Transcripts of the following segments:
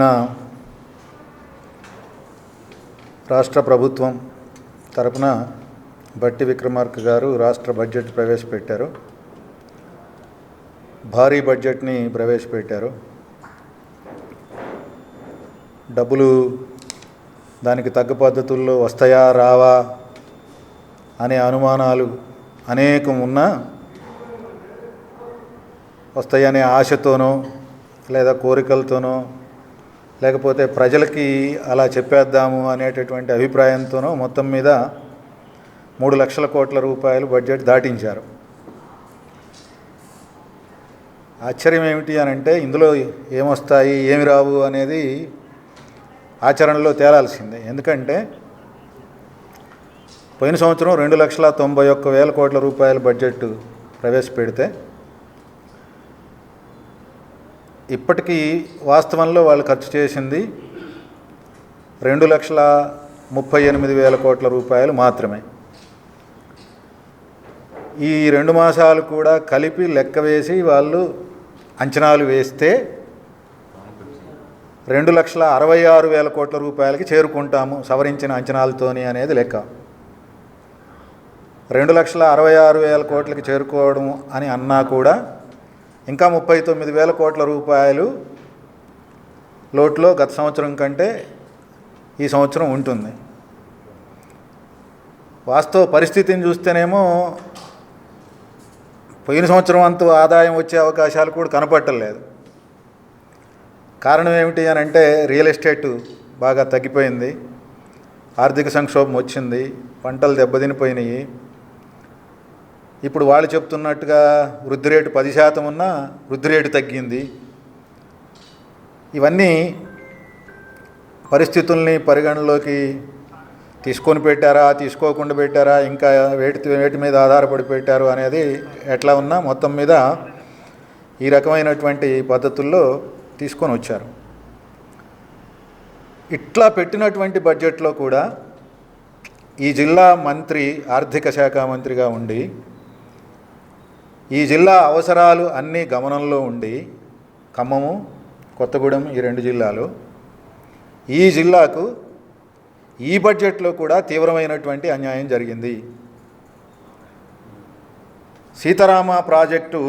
నిన్న రాష్ట్ర ప్రభుత్వం తరపున బట్టి విక్రమార్క గారు రాష్ట్ర బడ్జెట్ ప్రవేశపెట్టారు. భారీ బడ్జెట్ని ప్రవేశపెట్టారు. డబ్బులు దానికి తగ్గ పద్ధతుల్లో వస్తాయా రావా అనే అనుమానాలు అనేకం ఉన్నా వస్తాయనే ఆశతోనో లేదా కోరికలతోనో లేకపోతే ప్రజలకి అలా చెప్పేద్దాము అనేటటువంటి అభిప్రాయంతోనో మొత్తం మీద మూడు లక్షల కోట్ల రూపాయలు బడ్జెట్ దాటించారు. ఆశ్చర్యం ఏమిటి అని అంటే ఇందులో ఏమొస్తాయి ఏమి రావు అనేది ఆచరణలో తేలాల్సిందే. ఎందుకంటే పోయిన సంవత్సరం రెండు లక్షల తొంభై ఒక్క వేల కోట్ల రూపాయల బడ్జెట్ ప్రవేశపెడితే ఇప్పటికీ వాస్తవంలో వాళ్ళు ఖర్చు చేసింది రెండు లక్షల ముప్పై ఎనిమిది వేల కోట్ల రూపాయలు మాత్రమే. ఈ రెండు మాసాలు కూడా కలిపి లెక్క వేసి వాళ్ళు అంచనాలు వేస్తే రెండు లక్షల అరవై ఆరు వేల కోట్ల రూపాయలకి చేరుకుంటాము సవరించిన అంచనాలతోని అనేది లెక్క. రెండు లక్షల అరవై ఆరు వేల కోట్లకి చేరుకోవడం అని అన్నా కూడా ఇంకా ముప్పై తొమ్మిది వేల కోట్ల రూపాయలు లోట్లో గత సంవత్సరం కంటే ఈ సంవత్సరం ఉంటుంది. వాస్తవ పరిస్థితిని చూస్తేనేమో పోయిన సంవత్సరం అంత ఆదాయం వచ్చే అవకాశాలు కూడా కనపట్టలేదు కారణం ఏమిటి అని అంటే రియల్ ఎస్టేట్ బాగా తగ్గిపోయింది. ఆర్థిక సంక్షోభం వచ్చింది. పంటలు దెబ్బతినిపోయినాయి. ఇప్పుడు వాళ్ళు చెప్తున్నట్టుగా వృద్ధి రేటు పది శాతం ఉన్నా వృద్ధి రేటు తగ్గింది. ఇవన్నీ పరిస్థితుల్ని పరిగణలోకి తీసుకొని పెట్టారా తీసుకోకుండా పెట్టారా ఇంకా వేటి వేటి మీద ఆధారపడి పెట్టారు అనేది ఎట్లా ఉన్నా మొత్తం మీద ఈ రకమైనటువంటి పద్ధతుల్లో తీసుకొని వచ్చారు. ఇట్లా పెట్టినటువంటి బడ్జెట్లో కూడా ఈ జిల్లా మంత్రి ఆర్థిక శాఖ మంత్రిగా ఉండి ఈ జిల్లా అవసరాలు అన్నీ గమనంలో ఉండి ఖమ్మము కొత్తగూడెం ఈ రెండు జిల్లాలు. ఈ జిల్లాకు ఈ బడ్జెట్లో కూడా తీవ్రమైనటువంటి అన్యాయం జరిగింది. సీతారామ ప్రాజెక్టు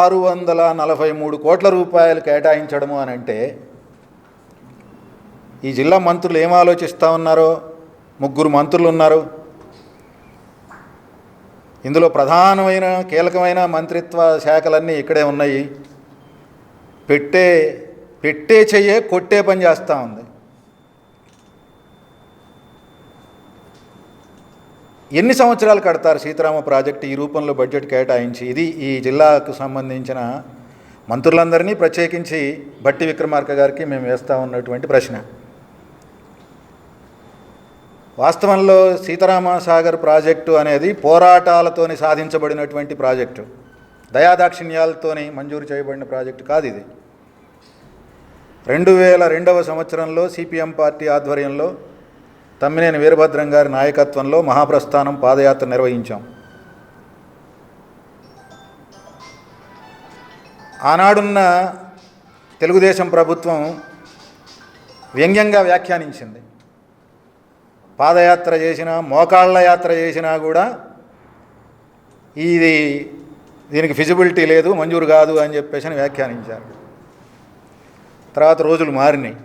ఆరు వందల నలభై మూడు కోట్ల రూపాయలు కేటాయించడము అని అంటే ఈ జిల్లా మంత్రులు ఏం ఆలోచిస్తూ ఉన్నారో ముగ్గురు మంత్రులు ఉన్నారు. ఇందులో ప్రధానమైన కీలకమైన మంత్రిత్వ శాఖలన్నీ ఇక్కడే ఉన్నాయి. పెట్టే పెట్టే చెయ్యే కొట్టే పని చేస్తూ ఉంది. ఎన్ని సంవత్సరాలు కడతారు సీతారామ ప్రాజెక్టు ఈ రూపంలో బడ్జెట్ కేటాయించి? ఇది ఈ జిల్లాకు సంబంధించిన మంత్రులందరినీ ప్రత్యేకించి బట్టి విక్రమార్క గారికి మేము వేస్తూ ఉన్నటువంటి ప్రశ్న. వాస్తవంలో సీతారామసాగర్ ప్రాజెక్టు అనేది పోరాటాలతోని సాధించబడినటువంటి ప్రాజెక్టు. దయాదాక్షిణ్యాలతోని మంజూరు చేయబడిన ప్రాజెక్టు కాదు ఇది. రెండు వేల రెండవ సంవత్సరంలో సిపిఎం పార్టీ ఆధ్వర్యంలో తమ్మినేని వీరభద్రం గారి నాయకత్వంలో మహాప్రస్థానం పాదయాత్ర నిర్వహించాం. ఆనాడున్న తెలుగుదేశం ప్రభుత్వం వ్యంగ్యంగా వ్యాఖ్యానించింది. పాదయాత్ర చేసినా మోకాళ్ళ యాత్ర చేసినా కూడా ఇది దీనికి ఫిజిబిలిటీ లేదు మంజూరు కాదు అని చెప్పేసి అని వ్యాఖ్యానించారు. తర్వాత రోజులు మారినాయి.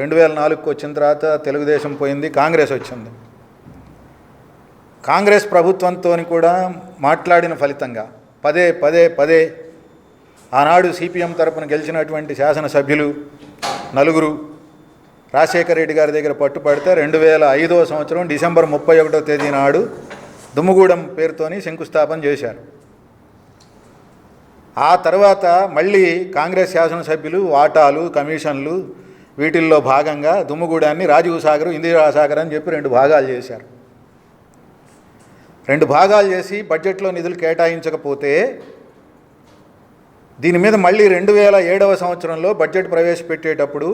రెండు వేల నాలుగుకి వచ్చిన తర్వాత తెలుగుదేశం పోయింది కాంగ్రెస్ వచ్చింది. కాంగ్రెస్ ప్రభుత్వంతో కూడా మాట్లాడిన ఫలితంగా పదే పదే పదే ఆనాడు సిపిఎం తరపున గెలిచినటువంటి శాసనసభ్యులు నలుగురు రాజశేఖర రెడ్డి గారి దగ్గర పట్టుపడితే రెండు వేల ఐదవ సంవత్సరం డిసెంబర్ ముప్పై ఒకటో తేదీ నాడు దుమ్ముగూడెం పేరుతోని శంకుస్థాపన చేశారు. ఆ తర్వాత మళ్ళీ కాంగ్రెస్ శాసనసభ్యులు వాటాలు కమిషన్లు వీటిల్లో భాగంగా దుమ్ముగూడాన్ని రాజీవ్ సాగర్ ఇందిరాసాగర్ అని చెప్పి రెండు భాగాలు చేశారు. రెండు భాగాలు చేసి బడ్జెట్లో నిధులు కేటాయించకపోతే దీని మీద మళ్ళీ రెండు వేల ఏడవ సంవత్సరంలో బడ్జెట్ ప్రవేశపెట్టేటప్పుడు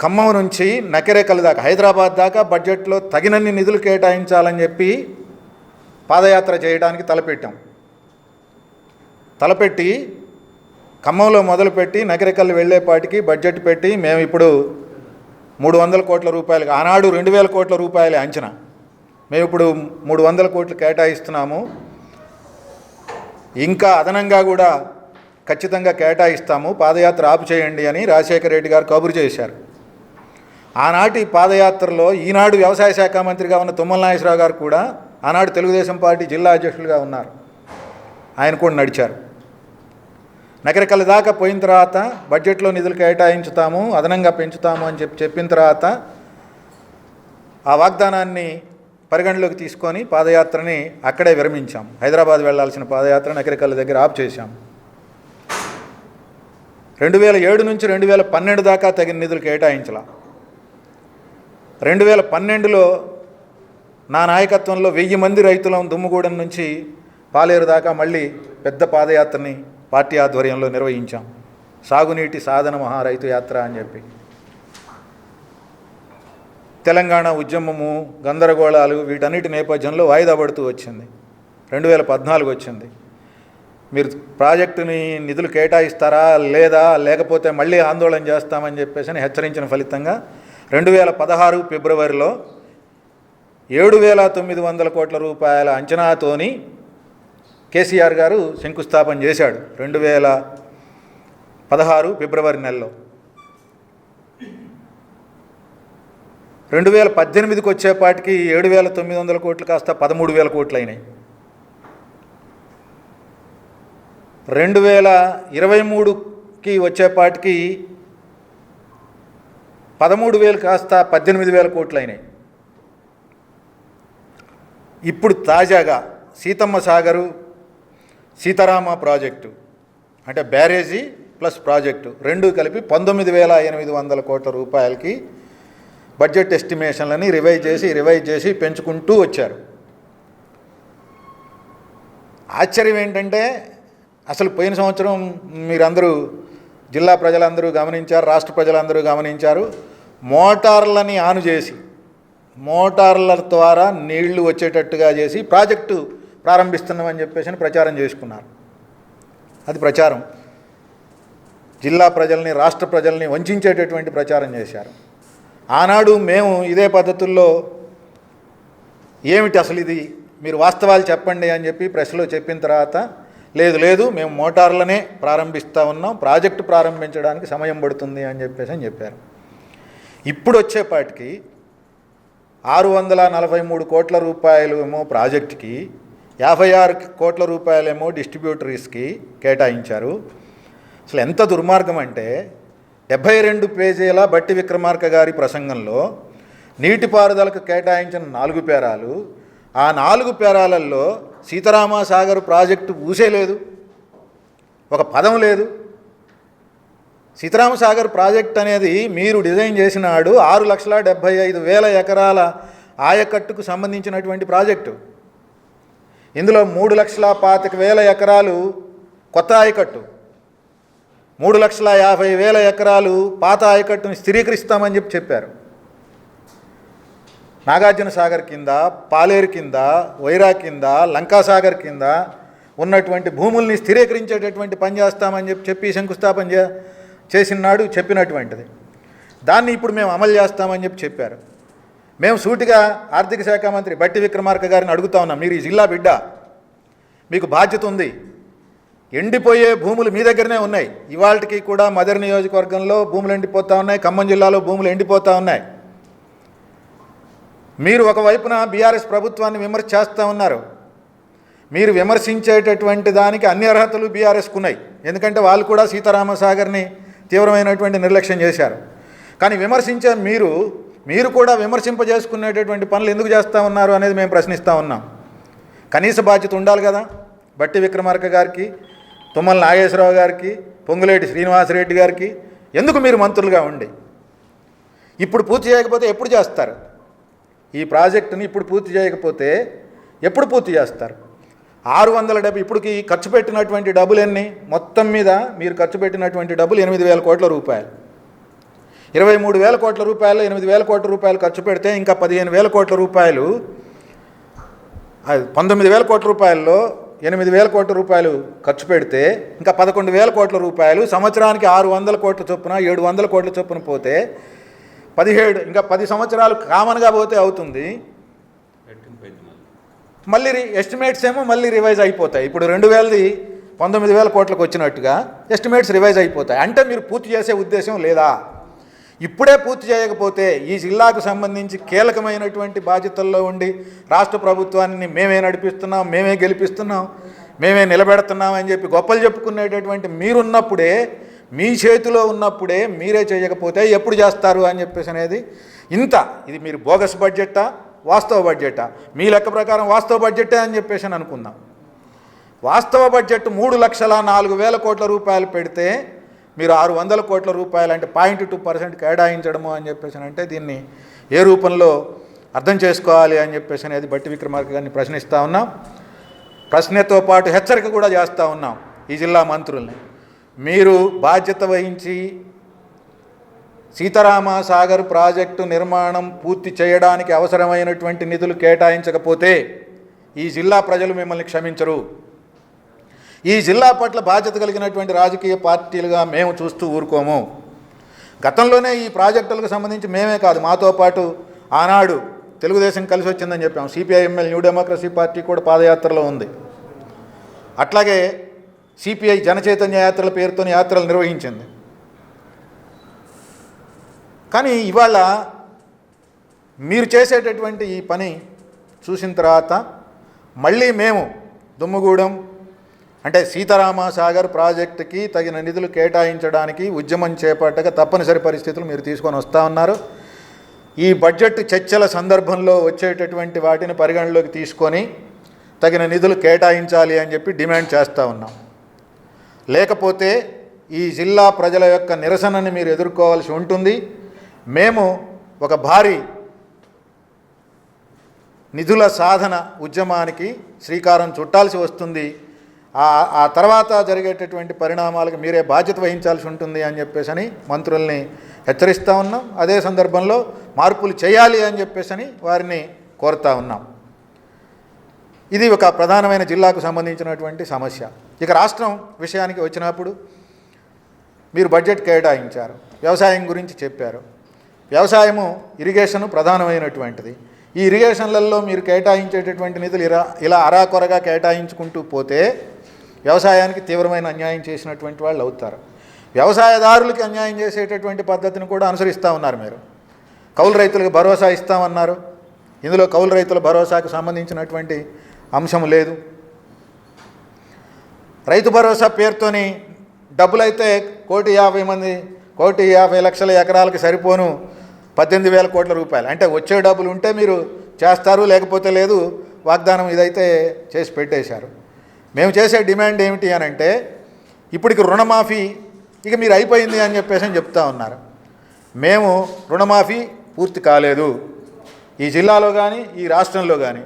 ఖమ్మం నుంచి నకెరేకల్ దాకా హైదరాబాద్ దాకా బడ్జెట్లో తగినన్ని నిధులు కేటాయించాలని చెప్పి పాదయాత్ర చేయడానికి తలపెట్టాం. తలపెట్టి ఖమ్మంలో మొదలుపెట్టి నగరికల్లు వెళ్ళేపాటికి బడ్జెట్ పెట్టి మేము ఇప్పుడు మూడు వందల కోట్ల రూపాయలు ఆనాడు రెండు వేల కోట్ల రూపాయల అంచనా. మేము ఇప్పుడు మూడు వందల కోట్లు కేటాయిస్తున్నాము. ఇంకా అదనంగా కూడా ఖచ్చితంగా కేటాయిస్తాము. పాదయాత్ర ఆపు చేయండి అని రాజశేఖర రెడ్డి గారు కబురు చేశారు. ఆనాటి పాదయాత్రలో ఈనాడు వ్యవసాయ శాఖ మంత్రిగా ఉన్న తుమ్మల నాగేశ్వరరావు గారు కూడా ఆనాడు తెలుగుదేశం పార్టీ జిల్లా అధ్యక్షులుగా ఉన్నారు. ఆయన కూడా నడిచారు. నగరికల దాకా పోయిన తర్వాత బడ్జెట్లో నిధులు కేటాయించుతాము అదనంగా పెంచుతాము అని చెప్పి చెప్పిన తర్వాత ఆ వాగ్దానాన్ని పరిగణలోకి తీసుకొని పాదయాత్రని అక్కడే విరమించాం. హైదరాబాద్ వెళ్ళాల్సిన పాదయాత్ర నగరికల్ దగ్గర ఆఫ్ చేశాం. రెండు వేల ఏడు నుంచి రెండు వేల పన్నెండు దాకా తగిన నిధులు కేటాయించలా. రెండు వేల పన్నెండులో నా నాయకత్వంలో వెయ్యి మంది రైతులం దుమ్ముగూడెం నుంచి పాలేరు దాకా మళ్ళీ పెద్ద పాదయాత్రని పార్టీ ఆధ్వర్యంలో నిర్వహించాం. సాగునీటి సాధన మహా రైతు యాత్ర అని చెప్పి. తెలంగాణ ఉద్యమము గందరగోళాలు వీటన్నిటి నేపథ్యంలో వాయిదా పడుతూ వచ్చింది. రెండు వేల పద్నాలుగు వచ్చింది. మీరు ప్రాజెక్టుని నిధులు కేటాయిస్తారా లేదా లేకపోతే మళ్ళీ ఆందోళన చేస్తామని చెప్పేసి అని హెచ్చరించిన ఫలితంగా రెండు వేల పదహారు ఫిబ్రవరిలో ఏడు వేల తొమ్మిది వందల కోట్ల రూపాయల అంచనాతోని కేసీఆర్ గారు శంకుస్థాపన చేశాడు రెండు వేల పదహారు ఫిబ్రవరి నెలలో. రెండు వేల పద్దెనిమిదికి వచ్చేపాటికి ఏడు వేల తొమ్మిది వందల కోట్లు కాస్త పదమూడు వేల కోట్లు అయినాయి రెండు వేల ఇరవై మూడుకి వచ్చేపాటికి పదమూడు వేలు కాస్త పద్దెనిమిది వేల కోట్లు అయినాయి ఇప్పుడు తాజాగా సీతమ్మ సాగరు సీతారామ ప్రాజెక్టు అంటే బ్యారేజీ ప్లస్ ప్రాజెక్టు రెండు కలిపి పంతొమ్మిది వేల ఎనిమిది వందల కోట్ల రూపాయలకి బడ్జెట్ ఎస్టిమేషన్లని రివైజ్ చేసి రివైజ్ చేసి పెంచుకుంటూ వచ్చారు. ఆశ్చర్యం ఏంటంటే అసలు పోయిన సంవత్సరం మీరందరూ జిల్లా ప్రజలందరూ గమనించారు రాష్ట్ర ప్రజలందరూ గమనించారు. మోటార్లని ఆను చేసి మోటార్ల ద్వారా నీళ్ళు వచ్చేటట్టుగా చేసి ప్రాజెక్టు ప్రారంభిస్తున్నామని చెప్పేసి ప్రచారం చేసుకున్నారు. అది ప్రచారం. జిల్లా ప్రజల్ని రాష్ట్ర ప్రజల్ని వంచేటటువంటి ప్రచారం చేశారు. ఆనాడు మేము ఇదే పద్ధతుల్లో ఏమిటి అసలు ఇది? మీరు వాస్తవాలు చెప్పండి అని చెప్పి ప్రెస్లో చెప్పిన తర్వాత లేదు లేదు మేము మోటార్లనే ప్రారంభిస్తూ ఉన్నాం ప్రాజెక్టు ప్రారంభించడానికి సమయం పడుతుంది అని చెప్పేసి అని చెప్పారు. ఇప్పుడు వచ్చేపాటికి ఆరు వందల నలభై మూడు కోట్ల రూపాయలు ఏమో ప్రాజెక్టుకి యాభై ఆరు కోట్ల రూపాయలేమో డిస్ట్రిబ్యూటరీస్కి కేటాయించారు. అసలు ఎంత దుర్మార్గం అంటే డెబ్భై రెండు పేజీల బట్టి విక్రమార్క గారి ప్రసంగంలో నీటిపారుదలకు కేటాయించిన నాలుగు పేరాలు ఆ నాలుగు పేరాలలో సీతారామ సాగర్ ప్రాజెక్టు పూసే లేదు. ఒక పదం లేదు. సీతారామ సాగర్ ప్రాజెక్ట్ అనేది మీరు డిజైన్ చేసినాడు ఆరు లక్షల డెబ్భై ఐదు వేల ఎకరాల ఆయకట్టుకు సంబంధించినటువంటి ప్రాజెక్టు. ఇందులో మూడు లక్షల పాతిక వేల ఎకరాలు కొత్త ఆయకట్టు. మూడు లక్షల యాభై వేల ఎకరాలు పాత ఆయకట్టును స్థిరీకరిస్తామని చెప్పి చెప్పారు. నాగార్జున సాగర్ కింద పాలేరు కింద వైరా కింద లంకాసాగర్ కింద ఉన్నటువంటి భూముల్ని స్థిరీకరించేటటువంటి పని చేస్తామని చెప్పి చెప్పి శంకుస్థాపన చే చేసినాడు చెప్పినటువంటిది. దాన్ని ఇప్పుడు మేము అమలు చేస్తామని చెప్పి చెప్పారు. మేము సూటిగా ఆర్థిక శాఖ మంత్రి బట్టి విక్రమార్క గారిని అడుగుతా ఉన్నాం మీరు ఈ జిల్లా బిడ్డ? మీకు బాధ్యత ఉంది. ఎండిపోయే భూములు మీ దగ్గరనే ఉన్నాయి. ఇవాళకి కూడా మదర్ నియోజకవర్గంలో భూములు ఎండిపోతూ ఉన్నాయి. ఖమ్మం జిల్లాలో భూములు ఎండిపోతూ ఉన్నాయి. మీరు ఒకవైపున బీఆర్ఎస్ ప్రభుత్వాన్ని విమర్శ చేస్తూ ఉన్నారు. మీరు విమర్శించేటటువంటి దానికి అన్ని అర్హతలు బీఆర్ఎస్కు ఉన్నాయి. ఎందుకంటే వాళ్ళు కూడా సీతారామసాగర్ని తీవ్రమైనటువంటి నిర్లక్ష్యం చేశారు. కానీ విమర్శించే మీరు మీరు కూడా విమర్శింపజేసుకునేటటువంటి పనులు ఎందుకు చేస్తూ ఉన్నారు అనేది మేము ప్రశ్నిస్తూ ఉన్నాం. కనీస బాధ్యత ఉండాలి కదా. బట్టి విక్రమార్క గారికి తుమ్మల నాగేశ్వరరావు గారికి పొంగులేటి శ్రీనివాసరెడ్డి గారికి ఎందుకు మీరు మంత్రులుగా ఉండి? ఇప్పుడు పూర్తి చేయకపోతే ఎప్పుడు చేస్తారు? ఈ ప్రాజెక్టుని ఇప్పుడు పూర్తి చేయకపోతే ఎప్పుడు పూర్తి చేస్తారు? ఆరు వందల డెబ్బై ఇప్పటికి ఖర్చు పెట్టినటువంటి డబ్బులు ఎన్ని? మొత్తం మీద మీరు ఖర్చు పెట్టినటువంటి డబ్బులు ఎనిమిది వేల కోట్ల రూపాయలు. ఇరవై మూడు వేల కోట్ల రూపాయలు ఎనిమిది వేల కోట్ల రూపాయలు ఖర్చు పెడితే ఇంకా పదిహేను వేల కోట్ల రూపాయలు పంతొమ్మిది వేల కోట్ల రూపాయల్లో ఎనిమిది వేల కోట్ల రూపాయలు ఖర్చు పెడితే ఇంకా పదకొండు వేల కోట్ల రూపాయలు సంవత్సరానికి ఆరు వందల కోట్ల చొప్పున ఏడు వందల కోట్ల చొప్పున పోతే పదిహేడు ఇంకా పది సంవత్సరాలు కామన్గా పోతే అవుతుంది. మళ్ళీ ఎస్టిమేట్స్ ఏమో మళ్ళీ రివైజ్ అయిపోతాయి. ఇప్పుడు రెండు వేలది పంతొమ్మిది వేల కోట్లకు వచ్చినట్టుగా ఎస్టిమేట్స్ రివైజ్ అయిపోతాయి. అంటే మీరు పూర్తి చేసే ఉద్దేశం లేదా? ఇప్పుడే పూర్తి చేయకపోతే ఈ జిల్లాకు సంబంధించి కీలకమైనటువంటి బాధ్యతల్లో ఉండి రాష్ట్ర ప్రభుత్వాన్ని మేమే నడిపిస్తున్నాం మేమే గెలిపిస్తున్నాం మేమే నిలబెడుతున్నాం అని చెప్పి గొప్పలు చెప్పుకునేటటువంటి మీరున్నప్పుడే మీ చేతిలో ఉన్నప్పుడే మీరే చేయకపోతే ఎప్పుడు చేస్తారు అని చెప్పేసి అనేది ఇంత. ఇది మీరు బోగస్ బడ్జెట్టా? వాస్తవ బడ్జెటా మీ లెక్క ప్రకారం వాస్తవ బడ్జెటే అని చెప్పేసి అని అనుకుందాం. వాస్తవ బడ్జెట్ మూడు లక్షల నాలుగు వేల కోట్ల రూపాయలు పెడితే మీరు ఆరు వందల కోట్ల రూపాయలు అంటే పాయింట్ టూ పర్సెంట్ కేటాయించడము అని చెప్పేసి అంటే దీన్ని ఏ రూపంలో అర్థం చేసుకోవాలి అని చెప్పేసి అనేది బట్టి విక్రమార్క గారిని ప్రశ్నిస్తూ ఉన్నాం. ప్రశ్నతో పాటు హెచ్చరిక కూడా చేస్తూ ఉన్నాం ఈ జిల్లా మంత్రుల్ని. మీరు బాధ్యత వహించి సీతారామ సాగర్ ప్రాజెక్టు నిర్మాణం పూర్తి చేయడానికి అవసరమైనటువంటి నిధులు కేటాయించకపోతే ఈ జిల్లా ప్రజలు మిమ్మల్ని క్షమించరు. ఈ జిల్లా పట్ల బాధ్యత కలిగినటువంటి రాజకీయ పార్టీలుగా మేము చూస్తూ ఊరుకోము. గతంలోనే ఈ ప్రాజెక్టులకు సంబంధించి మేమే కాదు మాతో పాటు ఆనాడు తెలుగుదేశం కలిసి వచ్చిందని చెప్పాం సిపిఐఎంఎల్ న్యూ డెమోక్రసీ పార్టీ కూడా పాదయాత్రలో ఉంది. అట్లాగే సిపిఐ జనచైతన్య యాత్రల పేరుతో యాత్రలు నిర్వహించింది. కానీ ఇవాళ మీరు చేసేటటువంటి ఈ పని చూసిన తర్వాత మళ్ళీ మేము దుమ్ముగూడెం అంటే సీతారామ సాగర్ ప్రాజెక్టుకి తగిన నిధులు కేటాయించడానికి ఉద్యమం చేపట్టక తప్పనిసరి పరిస్థితులు మీరు తీసుకొని వస్తూ ఉన్నారు. ఈ బడ్జెట్ చర్చల సందర్భంలో వచ్చేటటువంటి వాటిని పరిగణలోకి తీసుకొని తగిన నిధులు కేటాయించాలి అని చెప్పి డిమాండ్ చేస్తూ ఉన్నాం. లేకపోతే ఈ జిల్లా ప్రజల యొక్క నిరసనని మీరు ఎదుర్కోవాల్సి ఉంటుంది. మేము ఒక భారీ నిధుల సాధన ఉద్యమానికి శ్రీకారం చుట్టాల్సి వస్తుంది. ఆ తర్వాత జరిగేటటువంటి పరిణామాలకు మీరే బాధ్యత వహించాల్సి ఉంటుంది అని చెప్పేసి అని మంత్రుల్ని హెచ్చరిస్తూ ఉన్నాం. అదే సందర్భంలో మార్పులు చేయాలి అని చెప్పేసి అని వారిని కోరుతా ఉన్నాం. ఇది ఒక ప్రధానమైన జిల్లాకు సంబంధించినటువంటి సమస్య. ఇక రాష్ట్రం విషయానికి వచ్చినప్పుడు మీరు బడ్జెట్ కేటాయించారు వ్యవసాయం గురించి చెప్పారు. వ్యవసాయము ఇరిగేషను ప్రధానమైనటువంటిది. ఈ ఇరిగేషన్లలో మీరు కేటాయించేటటువంటి నిధులు ఇలా ఇలా అరాకొరగా కేటాయించుకుంటూ పోతే వ్యవసాయానికి తీవ్రమైన అన్యాయం చేసినటువంటి వాళ్ళు అవుతారు. వ్యవసాయదారులకి అన్యాయం చేసేటటువంటి పద్ధతిని కూడా అనుసరిస్తూ ఉన్నారు మీరు. కౌలు రైతులకు భరోసా ఇస్తామన్నారు. ఇందులో కౌలు రైతుల భరోసాకు సంబంధించినటువంటి అంశం లేదు. రైతు భరోసా పేరుతోని డబ్బులైతే కోటి యాభై మంది కోటి యాభై లక్షల ఎకరాలకు సరిపోను. పద్దెనిమిది వేల కోట్ల రూపాయలు. అంటే వచ్చే డబ్బులు ఉంటే మీరు చేస్తారు లేకపోతే లేదు వాగ్దానం ఇదైతే చేసి పెట్టేశారు. మేము చేసే డిమాండ్ ఏమిటి అని అంటే ఇప్పటికి రుణమాఫీ ఇక మీరు అయిపోయింది అని చెప్పేసి అని చెప్తా ఉన్నారు. మేము రుణమాఫీ పూర్తి కాలేదు. ఈ జిల్లాలో కానీ ఈ రాష్ట్రంలో కానీ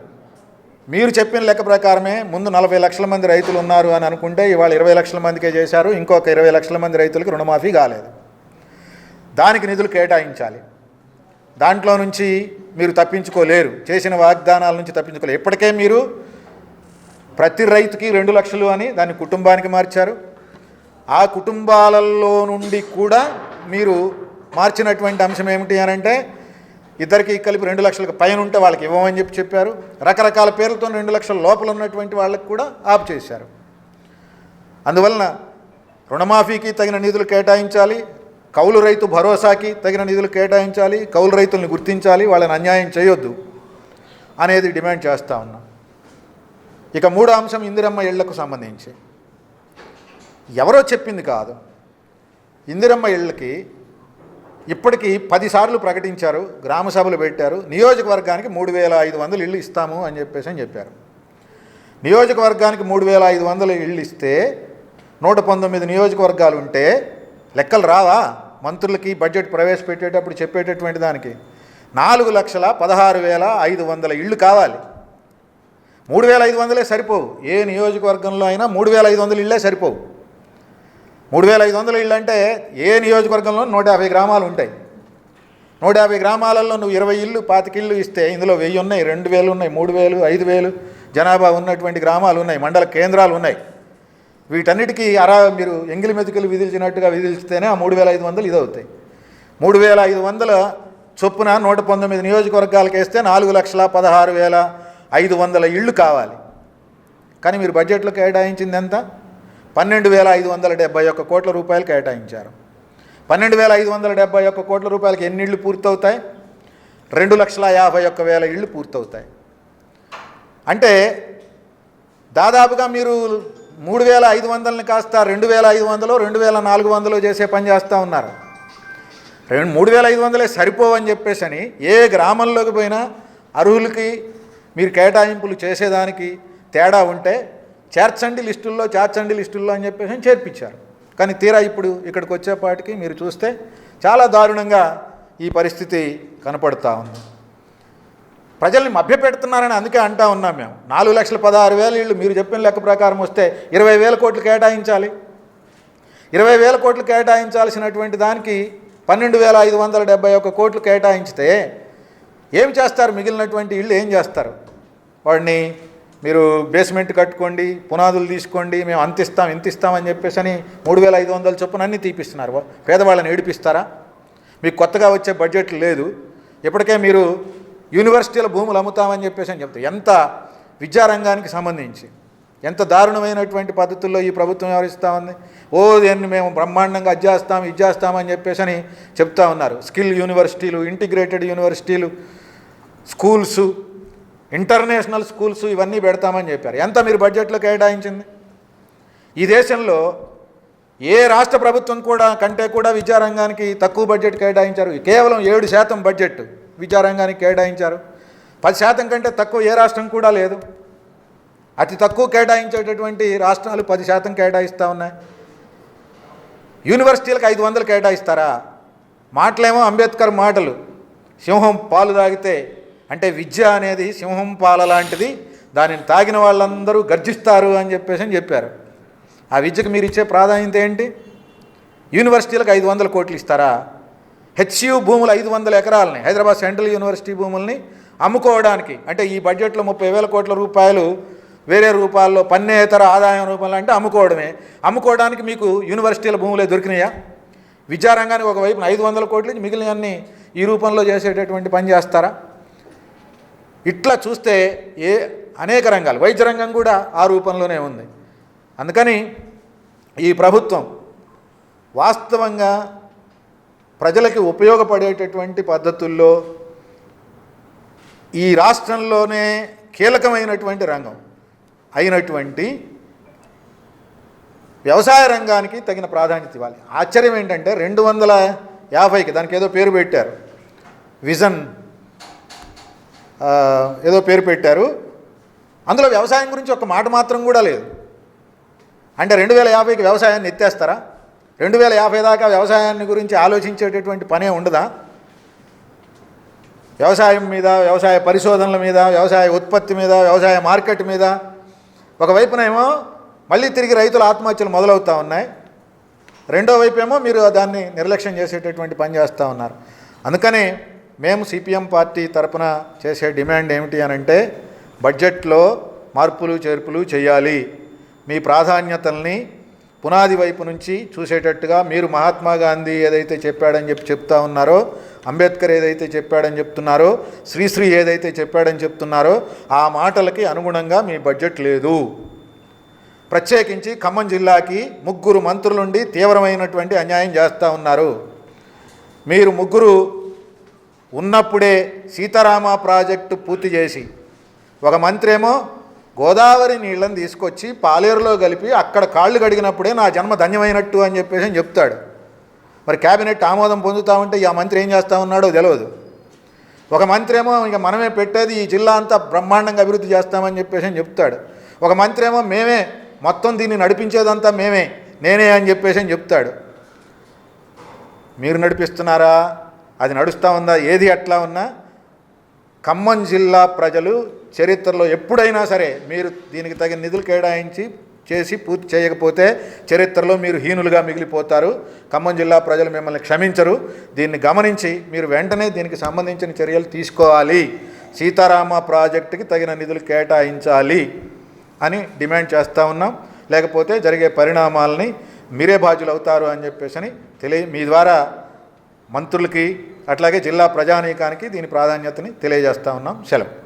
మీరు చెప్పిన లెక్క ప్రకారమే ముందు నలభై లక్షల మంది రైతులు ఉన్నారు అని అనుకుంటే ఇవాళ ఇరవై లక్షల మందికే చేశారు ఇంకొక ఇరవై లక్షల మంది రైతులకు రుణమాఫీ కాలేదు. దానికి నిధులు కేటాయించాలి. దాంట్లో నుంచి మీరు తప్పించుకోలేరు. చేసిన వాగ్దానాల నుంచి తప్పించుకోలేరు. ఇప్పటికే మీరు ప్రతి రైతుకి రెండు లక్షలు అని దాన్ని కుటుంబానికి మార్చారు. ఆ కుటుంబాలలో నుండి కూడా మీరు మార్చినటువంటి అంశం ఏమిటి అని అంటే ఇద్దరికి కలిపి రెండు లక్షలకు పైన ఉంటే వాళ్ళకి ఇవ్వమని చెప్పి చెప్పారు. రకరకాల పేర్లతో రెండు లక్షల లోపల ఉన్నటువంటి వాళ్ళకి కూడా ఆపు చేశారు. అందువలన రుణమాఫీకి తగిన నిధులు కేటాయించాలి కౌలు రైతు భరోసాకి తగిన నిధులు కేటాయించాలి కౌలు రైతుల్ని గుర్తించాలి వాళ్ళని అన్యాయం చేయొద్దు అనేది డిమాండ్ చేస్తూ ఉన్నాం. ఇక మూడో అంశం ఇందిరమ్మ ఇళ్ళకు సంబంధించి. ఎవరో చెప్పింది కాదు. ఇందిరమ్మ ఇళ్ళకి ఇప్పటికీ పదిసార్లు ప్రకటించారు గ్రామ సభలు పెట్టారు నియోజకవర్గానికి మూడు వేల ఐదు వందలు ఇళ్ళు ఇస్తాము అని చెప్పేసి అని చెప్పారు. నియోజకవర్గానికి మూడు వేల ఐదు వందలు ఇళ్ళు ఇస్తే నూట పంతొమ్మిది నియోజకవర్గాలు ఉంటే లెక్కలు రావా? మంత్రులకి బడ్జెట్ ప్రవేశపెట్టేటప్పుడు చెప్పేటటువంటి దానికి నాలుగు లక్షల పదహారు వేల ఐదు వందల ఇళ్ళు కావాలి. మూడు వేల ఐదు వందలే సరిపోవు. ఏ నియోజకవర్గంలో అయినా మూడు వేల ఐదు వందల ఇళ్ళే సరిపోవు. మూడు వేల ఐదు వందల ఇళ్ళు అంటే ఏ నియోజకవర్గంలో నూట యాభై గ్రామాలు ఉంటాయి? నూట యాభై గ్రామాలలో నువ్వు ఇరవై ఇల్లు పాతికిళ్ళు ఇల్లు ఇస్తే ఇందులో వెయ్యి ఉన్నాయి రెండు వేలు ఉన్నాయి మూడు వేలు ఐదు వేలు జనాభా ఉన్నటువంటి గ్రామాలు ఉన్నాయి మండల కేంద్రాలు ఉన్నాయి. వీటన్నిటికీ అరా మీరు ఎంగిలి మెతుకులు విధిల్చినట్టుగా విధిస్తేనే ఆ మూడు వేల ఐదు వందలు ఇది అవుతాయి మూడు వేల ఐదు వందల చొప్పున నూట పంతొమ్మిది నియోజకవర్గాలకు వేస్తే నాలుగు లక్షల పదహారు వేల ఐదు వందల ఇళ్ళు కావాలి. కానీ మీరు బడ్జెట్లో కేటాయించింది ఎంత? పన్నెండు వేల ఐదు వందల డెబ్బై ఒక్క కోట్ల రూపాయలు కేటాయించారు. పన్నెండు వేల ఐదు వందల డెబ్బై ఒక్క కోట్ల రూపాయలకి ఎన్ని ఇళ్ళు పూర్తవుతాయి? రెండు లక్షల యాభై ఒక్క వేల ఇళ్ళు పూర్తవుతాయి. అంటే దాదాపుగా మీరు మూడు వేల ఐదు వందలని కాస్త రెండు వేల ఐదు వందలు రెండు వేల నాలుగు వందలు చేసే పని చేస్తూ ఉన్నారు. రెండు మూడు వేల ఐదు వందలే సరిపోవని చెప్పేసి అని ఏ గ్రామంలోకి పోయినా అర్హులకి మీరు కేటాయింపులు చేసేదానికి తేడా ఉంటే చేర్చండి లిస్టుల్లో చేర్చండి లిస్టుల్లో అని చెప్పేసి చేర్పించారు. కానీ తీరా ఇప్పుడు ఇక్కడికి వచ్చేపాటికి మీరు చూస్తే చాలా దారుణంగా ఈ పరిస్థితి కనపడుతూ ఉంది. ప్రజల్ని మభ్యపెడుతున్నారని అందుకే అంటా ఉన్నాం మేము. నాలుగు లక్షల పదహారు వేల ఇళ్ళు మీరు చెప్పిన లెక్క ప్రకారం వస్తే ఇరవై వేల కోట్లు కేటాయించాలి. ఇరవై వేల కోట్లు కేటాయించాల్సినటువంటి దానికి పన్నెండు వేల ఐదు వందల డెబ్బై ఒక్క కోట్లు కేటాయించితే ఏం చేస్తారు? మిగిలినటువంటి ఇళ్ళు ఏం చేస్తారు? వాడిని మీరు బేస్మెంట్ కట్టుకోండి పునాదులు తీసుకోండి మేము అంత ఇస్తాం ఇంత ఇస్తామని చెప్పేసి అని మూడు వేల ఐదు వందల చొప్పున అన్నీ తీపిస్తున్నారు. పేదవాళ్ళని ఏడిపిస్తారా? మీకు కొత్తగా వచ్చే బడ్జెట్ లేదు. ఇప్పటికే మీరు యూనివర్సిటీల భూములు అమ్ముతామని చెప్పేసి అని చెప్తారు ఎంత విద్యారంగానికి సంబంధించి ఎంత దారుణమైనటువంటి పద్ధతుల్లో ఈ ప్రభుత్వం వ్యవహరిస్తూ ఉంది. ఓ దీన్ని మేము బ్రహ్మాండంగా అది చేస్తాం ఇది చేస్తామని చెప్పేసి అని చెప్తా ఉన్నారు. స్కిల్ యూనివర్సిటీలు ఇంటిగ్రేటెడ్ యూనివర్సిటీలు స్కూల్స్ ఇంటర్నేషనల్ స్కూల్స్ ఇవన్నీ పెడతామని చెప్పారు. ఎంత మీరు బడ్జెట్లో కేటాయించింది? ఈ దేశంలో ఏ రాష్ట్ర ప్రభుత్వం కూడా కంటే కూడా విద్యారంగానికి తక్కువ బడ్జెట్ కేటాయించారు. కేవలం ఏడు శాతం బడ్జెట్ విద్యారంగానికి కేటాయించారు. పది శాతం కంటే తక్కువ ఏ రాష్ట్రం కూడా లేదు. అతి తక్కువ కేటాయించేటటువంటి రాష్ట్రాలు పది శాతం కేటాయిస్తూ ఉన్నాయి. యూనివర్సిటీలకు ఐదు వందలు కేటాయిస్తారా? మాటలేమో అంబేద్కర్ మాటలు. సింహం పాలు తాగితే అంటే విద్య అనేది సింహం పాల లాంటిది. దానిని తాగిన వాళ్ళందరూ గర్జిస్తారు అని చెప్పేసి అని చెప్పారు. ఆ విద్యకు మీరు ఇచ్చే ప్రాధాన్యత ఏంటి? యూనివర్సిటీలకు ఐదు వందల కోట్లు ఇస్తారా? హెచ్యు భూములు ఐదు వందల ఎకరాలని హైదరాబాద్ సెంట్రల్ యూనివర్సిటీ భూముల్ని అమ్ముకోవడానికి అంటే ఈ బడ్జెట్లో ముప్పై వేల కోట్ల రూపాయలు వేరే రూపాల్లో పన్నేతర ఆదాయం రూపంలో అంటే అమ్ముకోవడమే. అమ్ముకోవడానికి మీకు యూనివర్సిటీల భూములే దొరికినాయా? విద్యారంగానికి ఒకవైపు ఐదు వందల కోట్లు మిగిలినవన్నీ ఈ రూపంలో చేసేటటువంటి పని చేస్తారా? ఇట్లా చూస్తే ఏ అనేక రంగాలు వైద్య రంగం కూడా ఆ రూపంలోనే ఉంది. అందుకని ఈ ప్రభుత్వం వాస్తవంగా ప్రజలకి ఉపయోగపడేటటువంటి పద్ధతుల్లో ఈ రాష్ట్రంలోనే కీలకమైనటువంటి రంగం అయినటువంటి వ్యవసాయ రంగానికి తగిన ప్రాధాన్యత ఇవ్వాలి. ఆశ్చర్యం ఏంటంటే రెండు వందల యాభైకి దానికి ఏదో పేరు పెట్టారు. విజన్ ఏదో పేరు పెట్టారు. అందులో వ్యవసాయం గురించి ఒక మాట మాత్రం కూడా లేదు. అంటే రెండు వేల యాభైకి వ్యవసాయాన్ని ఎత్తేస్తారా? రెండు వేల యాభై దాకా వ్యవసాయాన్ని గురించి ఆలోచించేటటువంటి పనే ఉండదా? వ్యవసాయం మీద వ్యవసాయ పరిశోధనల మీద వ్యవసాయ ఉత్పత్తి మీద వ్యవసాయ మార్కెట్ మీద ఒకవైపునేమో మళ్ళీ తిరిగి రైతుల ఆత్మహత్యలు మొదలవుతూ ఉన్నాయి. రెండో ఏమో మీరు దాన్ని నిర్లక్ష్యం చేసేటటువంటి పని చేస్తూ ఉన్నారు. అందుకని మేము సిపిఎం పార్టీ తరపున చేసే డిమాండ్ ఏమిటి అని అంటే బడ్జెట్లో మార్పులు చేర్పులు చేయాలి. మీ ప్రాధాన్యతల్ని పునాది వైపు నుంచి చూసేటట్టుగా మీరు మహాత్మా గాంధీ ఏదైతే చెప్పాడని చెప్పి చెప్తా ఉన్నారో అంబేద్కర్ ఏదైతే చెప్పాడని చెప్తున్నారో శ్రీశ్రీ ఏదైతే చెప్పాడని చెప్తున్నారో ఆ మాటలకి అనుగుణంగా మీ బడ్జెట్ లేదు. ప్రత్యేకించి ఖమ్మం జిల్లాకి ముగ్గురు మంత్రులుండి తీవ్రమైనటువంటి అన్యాయం చేస్తూ ఉన్నారు. మీరు ముగ్గురు ఉన్నప్పుడే సీతారామ ప్రాజెక్టు పూర్తి చేసి ఒక మంత్రి ఏమో గోదావరి నీళ్ళని తీసుకొచ్చి పాలేరులో కలిపి అక్కడ కాళ్ళు కడిగినప్పుడే నా జన్మ ధన్యమైనట్టు అని చెప్పేసి అని చెప్తాడు. మరి క్యాబినెట్ ఆమోదం పొందుతా ఉంటే ఆ మంత్రి ఏం చేస్తూ ఉన్నాడో తెలియదు ఒక మంత్రి ఏమో ఇక మనమే పెట్టేది ఈ జిల్లా అంతా బ్రహ్మాండంగా అభివృద్ధి చేస్తామని చెప్పేసి అని చెప్తాడు. ఒక మంత్రి ఏమో మేమే మొత్తం దీన్ని నడిపించేదంతా మేమే నేనే అని చెప్పేసి అని చెప్తాడు. మీరు నడిపిస్తున్నారా? అది నడుస్తూ ఉందా? ఏది అట్లా ఉన్నా ఖమ్మం జిల్లా ప్రజలు చరిత్రలో ఎప్పుడైనా సరే మీరు దీనికి తగిన నిధులు కేటాయించి చేసి పూర్తి చేయకపోతే చరిత్రలో మీరు హీనులుగా మిగిలిపోతారు. ఖమ్మం జిల్లా ప్రజలు మిమ్మల్ని క్షమించరు. దీన్ని గమనించి మీరు వెంటనే దీనికి సంబంధించిన చర్యలు తీసుకోవాలి. సీతారామ ప్రాజెక్టుకి తగిన నిధులు కేటాయించాలి అని డిమాండ్ చేస్తూ ఉన్నాం. లేకపోతే జరిగే పరిణామాలని మీరే బాధ్యులు అవుతారు అని చెప్పేసి అని తెలియ మీ ద్వారా మంత్రులకి అట్లాగే జిల్లా ప్రజానీకానికి దీని ప్రాధాన్యతని తెలియజేస్తా ఉన్నాం. సెలవు.